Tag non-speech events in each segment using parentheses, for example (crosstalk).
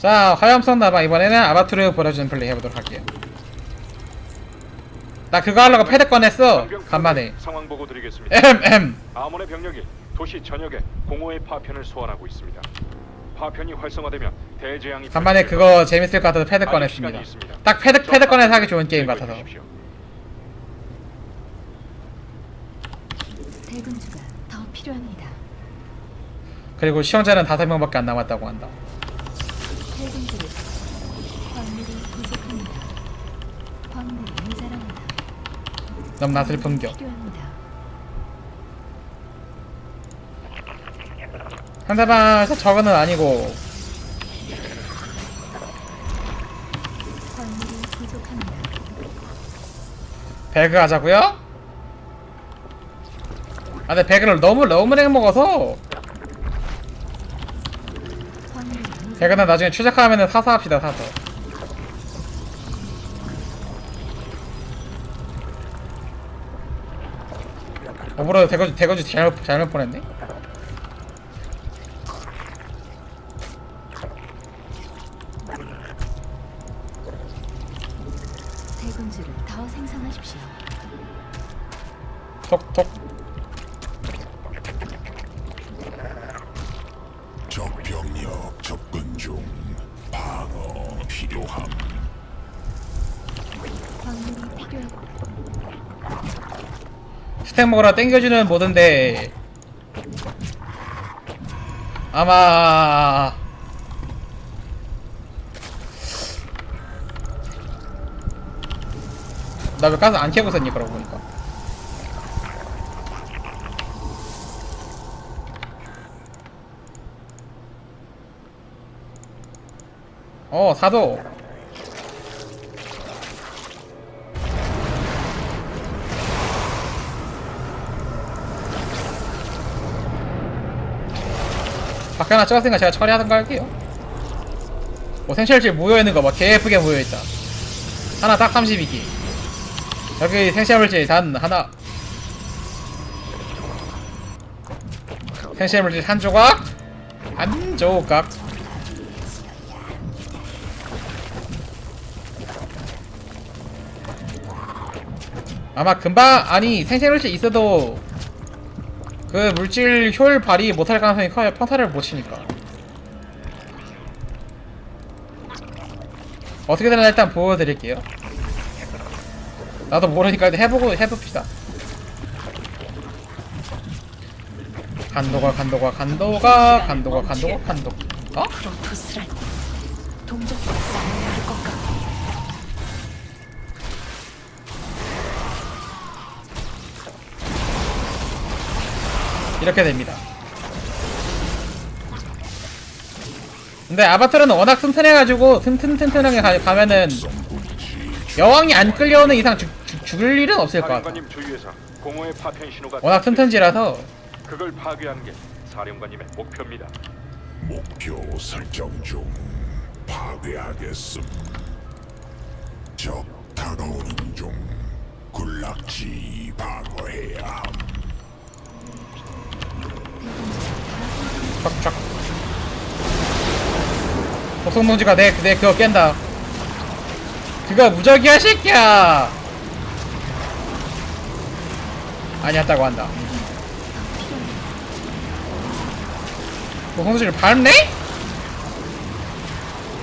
자 화염성 나방 이번에는 아바투르 보여주는 플레이 해보도록 할게요 나 그거 하려고 패드 꺼냈어 간만에 상황 보고 드리겠습니다. 에헴 아몬의 병력이 도시 전역에 공허의 파편을 소환하고 있습니다. 파편이 활성화되면 대재앙이 간만에 그거 재밌을 것 같아서 패드 아직 꺼냈습니다 시간이 있습니다. 딱 패드 패드 꺼내서 하기 좋은 적 게임 같아서 주십시오. 대군주가 더 필요합니다. 그리고 시험자는 다섯 명밖에 안 남았다고 한다 대군주를 광물이 부족합니다. 광물이 모자랍니다. 너무나 슬픔겨 필요합니다. 상대방 저 저거는 아니고. 배그 하자고요? 아 근데 배그를 너무 너무 랭 먹어서 배그는 나중에 최적화하면은 사서 합시다 사서 오버로 대거주 대거주 잘못 잘못 보냈네 먹으라 땡겨주는 모드인데. 아마. 나 왜 가서 안 캐고 있었니 그러고 보니까. 어 사도 밖에 하나 찍었으니까 제가 처리하는 거 할게요. 뭐 생시혈질 모여있는 거 막 개예쁘게 모여있다. 하나 딱 32기. 여기 생시혈질 단 하나. 생시혈질 한 조각 한 조각. 아마 금방 아니 생시혈질 있어도 그 물질 효율 발휘 못할 가능성이 커요. 평타를 못 치니까. 어떻게 되나 일단 보여드릴게요. 나도 모르니까 해보고 해봅시다. 간도가 간도가 간도가 간도가 간도가. 간도 어? 이렇게 됩니다. 근데 아바타르는 워낙 튼튼해가지고 튼튼튼튼하게 가, 가면은 여왕이 안 끌려오는 이상 죽, 죽, 죽을 일은 없을 것 같아. 사령관님 주위에서 공허의 파편 신호가 워낙 튼튼지라서 그걸 파괴하는 게 사령관님의 목표입니다. 목표 설정 중 파괴하겠음. 적 다가오는 중 군락지 방어해야 함 척척 독성농지가 내, 내 그거 깬다 그거 무적이야 새끼야 아니었다고 한다 독성농지를 밟네?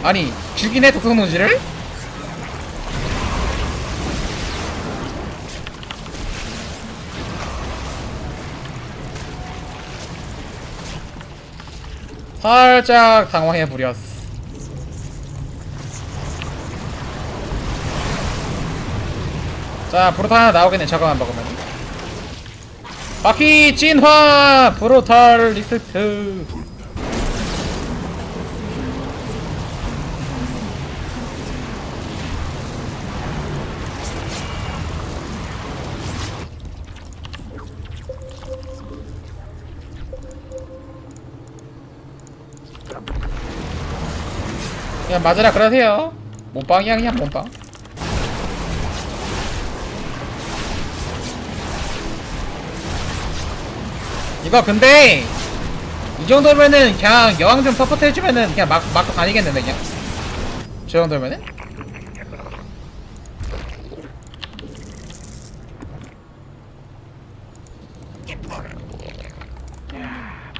아니 죽이네 독성농지를? 살짝 당황해 부렸어. 자, 브로탈 하나 나오겠네. 저거만 먹으면. 바퀴 진화! 브로탈 리스트. 그냥 맞으라 그러세요. 몸빵이야 그냥 몸빵. 이거 근데 이 정도면은 그냥 여왕 좀 서포트 해주면은 그냥 막, 막고 다니겠는데 그냥 저 정도면은?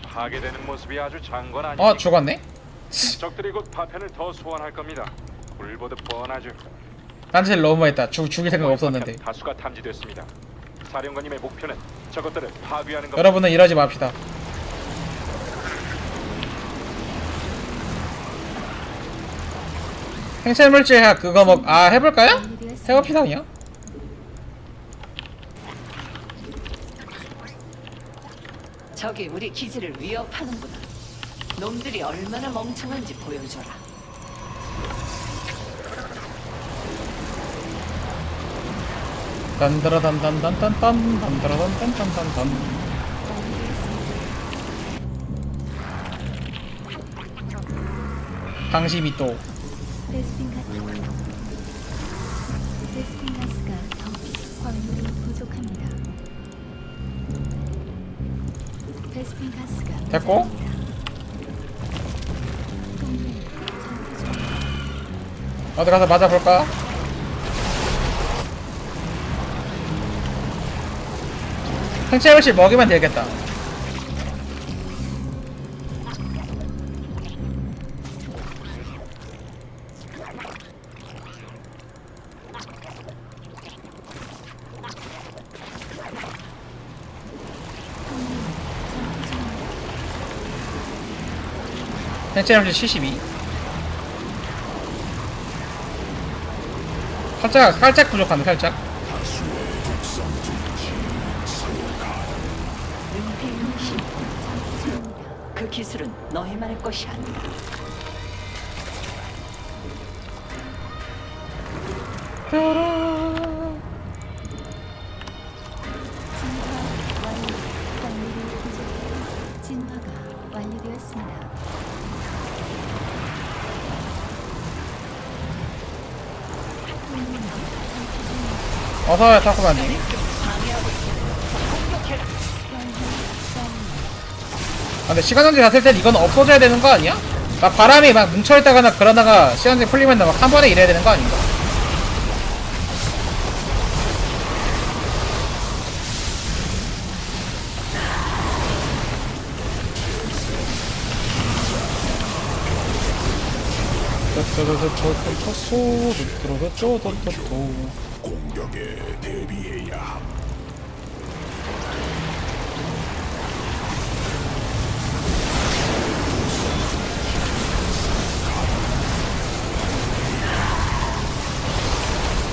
파괴되는 모습이 아주 장관 아닙니까? 어 죽었네? 적들이 곧 파편을 더 소환할 겁니다. 불보듯 뻔하죠. 딴짓을 너무 했다 죽, 죽일 생각 없었는데 파편 다수가 탐지됐습니다. 사령관님의 목표는 저것들을 파괴하는 겁니다. 여러분은 이러지 맙시다 생체물질 그거 뭐아 해볼까요? 해봅시다 그냥 적이 우리 기지를 위협하는구나. 놈들이 얼마나 멍청한지 보여줘라. 딴따라단단단단단 딴따라단단단단단 당신이 또 됐고? 중 어디 가서 맞아볼까? 생체물질 먹이면 되겠다 생체물질 72 살짝 살짝 부족한데 살짝. 그 기술은 너희만의 것이 아니다. 어서와요 타쿠마님 아, 근데 시간정지 갔을 땐 이건 없어져야 되는 거 아니야? 막 바람이 막 뭉쳐있다거나 그러다가 시간정지 풀리면 막 한 번에 이래야 되는 거 아닌가? 공격에 대비해야 함.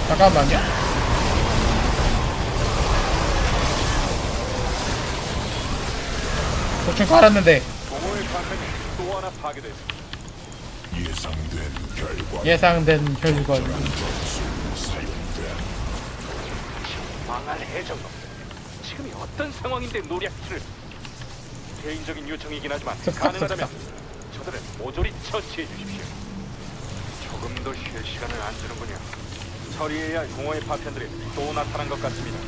잠깐만요. 도충 깔았는데 공허의 파편이 또 하나 파괴됐습니다. 예상된 결과 예상된 결과 사용된 망할 해적놈. 지금이 어떤 상황인데 노략질을? 개인적인 요청이긴 하지만 가능하다면 저들을 모조리 처치해 주십시오. 조금 더 쉴 시간을 안 주는군요. 처리해야 할 공허의 파편들이 또 나타난 것 같습니다.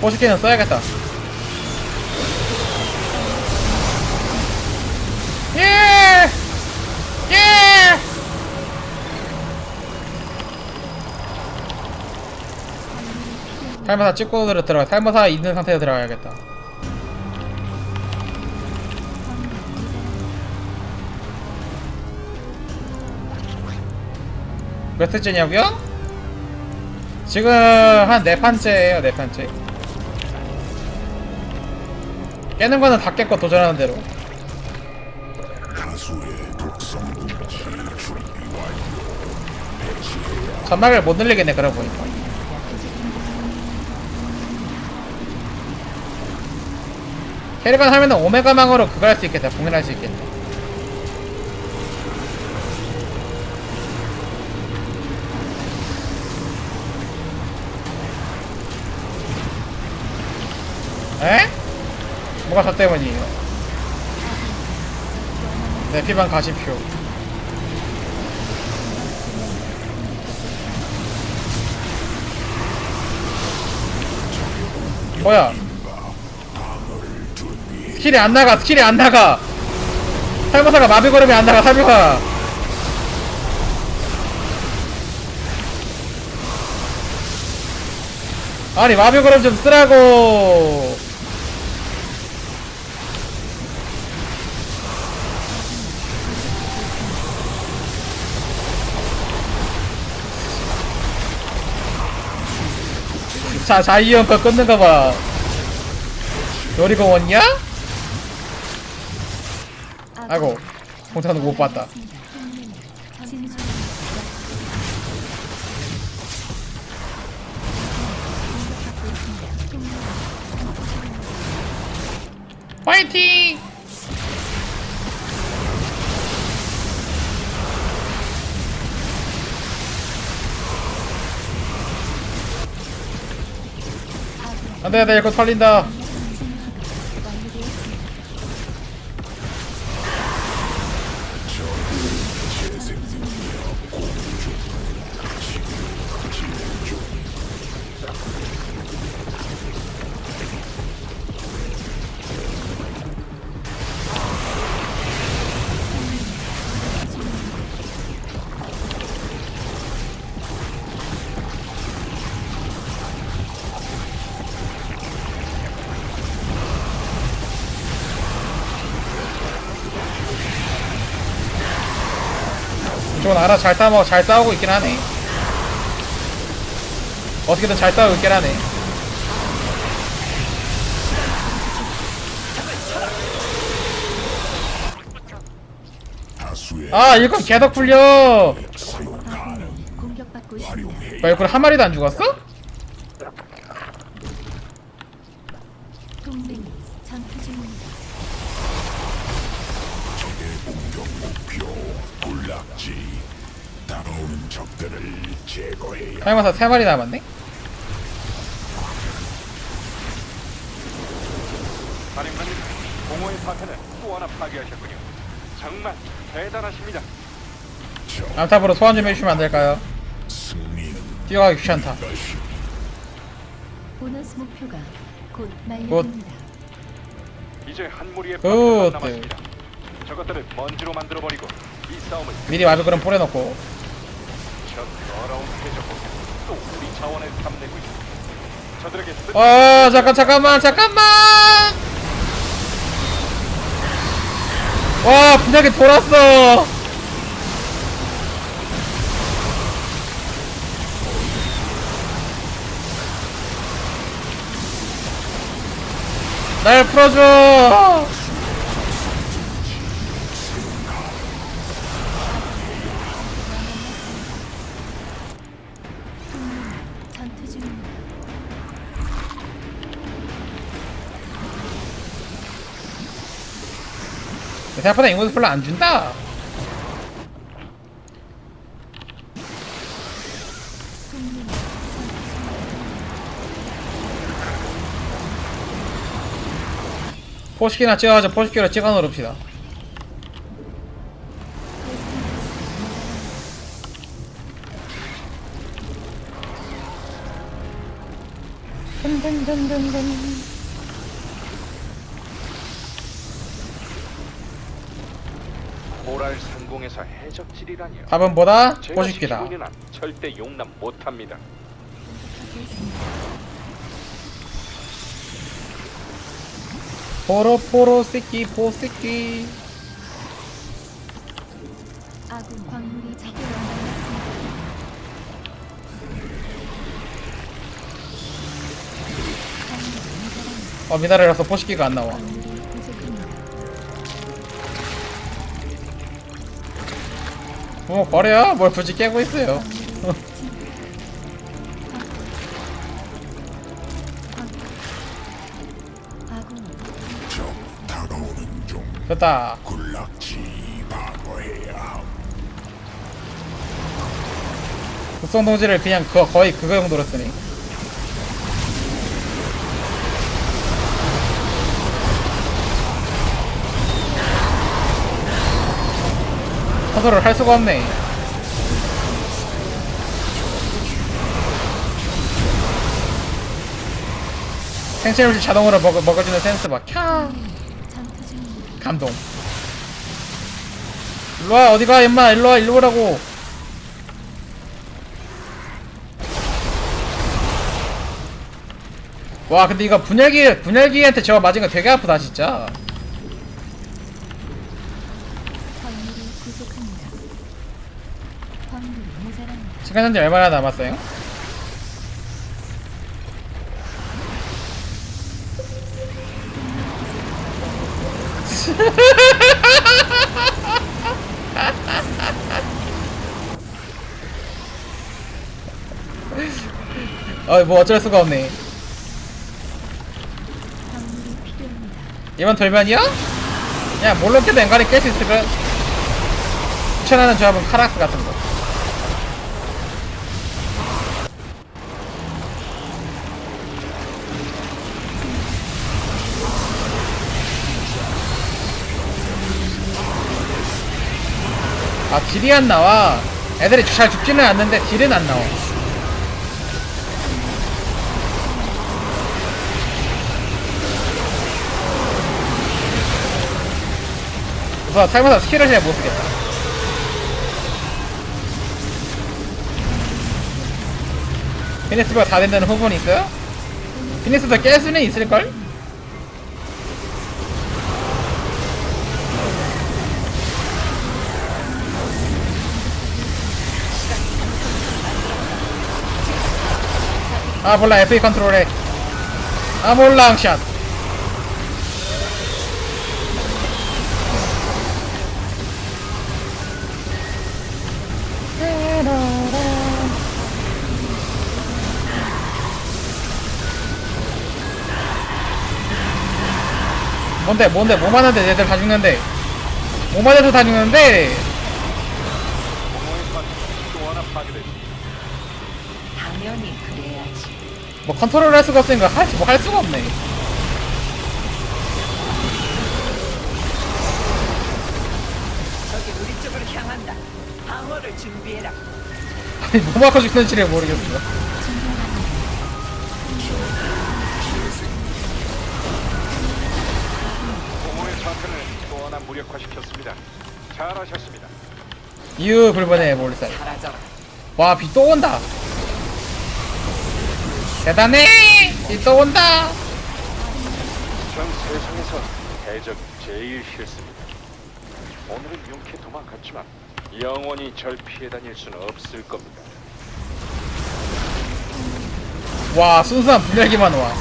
포식기는 써야겠다. 예! 예! 탈모사 찍고 들어 들어가. 탈모사 있는 상태로 들어가야겠다. 몇 회째냐고요? 지금 한 네 판째예요, 네 판째. 깨는 거는 다 깼고 도전하는 대로. 전막을 못 늘리겠네, 그러고 보니까. 캐리건 하면 은 오메가망으로 그거 할수 있겠다, 공연할 수 있겠다. 에? 뭐가 저 때문이에요? 내 피반 가십시오. 뭐야? 스킬이 안 나가 스킬이 안 나가. 살모사가 마비 걸음이 안 나가 살모사. 아니 마비 걸음 좀 쓰라고. 자 자이언 거 끊는 거봐. 요리공원이야? 아이고 공탄은 못 봤다 파이팅! 안돼 안돼 이거 털린다. 이쪽은 알아. 잘 싸워. 잘 싸우고 있긴 하네. 어떻게든 잘 싸우고 있긴 하네. 아 이거 계속 풀려. 있습니다. 활용해 뭐야 이거 한 마리도 안 죽었어? 다가오는 적들을 제거해야 타이머사 세 마리 남았네 사령관님, 공허의 파편을 또 하나 파괴하셨군요. 정말 대단하십니다. 적 암탑으로 소환 좀 해주시면 안 될까요? 뛰어가기 귀찮다 보너스 목표가 곧 만료됩니다. 이제 한 무리의 굿. 파편만 남았습니다. 저것들을 먼지로 만들어 버리고 이 싸움을 미리 마비 그럼 뿌려놓고 저 더러운 해적국 또 우리 자원을 탐내고 있습니다. 저들에게 쓴 아 잠깐 잠깐만 잠깐만! 와 분명히 돌았어. 날 풀어줘 생각보다 인구수 별로 안 준다. 포식기나 찍어가지고 포식기로 찍어 놓읍시다. 보랄 해적질이라니요. 답은 뭐다? 제가 시키고는 절대 용납 못합니다. 포로 포로 새끼 포새끼 아군 광물이. 광물이 모자랍니다. 어 미나리라서 포식기가 안 나와 광물이 뭐 버려. 뭘 굳이 깨고 있어요. 됐다. 군락지 방어해야 함 극성 동지를 그냥 그 거의 그거 정도로 쓰니 컨트롤 할 수가 없네. 생체물질 자동으로 먹어, 먹어주는 센스 봐 캬. 전투 감동. 일로와 어디가 임마. 일로와 일로 오라고. 와 근데 이거 분열기 분열기한테 저거 맞은 거 되게 아프다 진짜 시간 현재 얼마나 남았어요? (laughs) 어뭐 어쩔 수가 없네. 이번 돌면이요? 야 몰록해도 엔간히 깰 수 있을까? 추천하는 조합은 카락스 같은 거 아 딜이 안 나와 애들이 잘 죽지는 않는데 딜은 안 나와 우선 탈모사 스킬을 잘 못쓰겠다 피니스가 다 된다는 후보는 있어요? 피니스도 깰 수는 있을걸? 아 몰라 FA 컨트롤해 아 몰라 앙샷 뭔데 뭔데? 뭐 많은데? 얘들 다 죽는데. 뭐 많아도 다 죽는데 공허의 파편들이 또 하나 파괴됐습니다. 당연히 그래야지. 뭐 컨트롤 할 수가 없으니까 할 뭐 할 수가 없네 저기 우리 쪽으로 향한다. 방어를 준비해라. 아니 뭐 맞고 죽는지를 모르겠어 공허의 파편을 또 하나 무력화시켰습니다. 잘하셨습니다. 이유 불번의 몰살 사라져라. 와비 또 온다 대단해 비또 온다 전 세상에서 대적 제일 싫습니다. 오늘은 용케 도망갔지만 영원히 절 피해 다닐 수는 없을 겁니다. 와 순수한 분열기만 와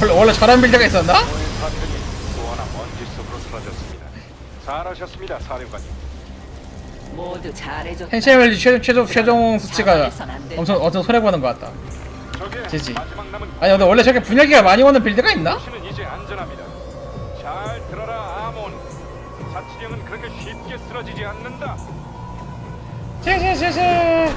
원래 원래 저런 빌드가 있었나? 공허의 파편이 또 하나 먼지 속으로 사라졌습니다. 잘하셨습니다, 사령관님. 모두 잘해줬다. 헨시멜리 최, 최종 최종 수치가 엄청 엄청 손해 보는 것 같다. 지지. 아니 근데 원래 저렇게 분열기가 많이 오는 빌드가 있나? 이제 안전합니다. 잘 들어라, 아몬. 자치령은 그렇게 쉽게 쓰러지지 않는다. 제제제제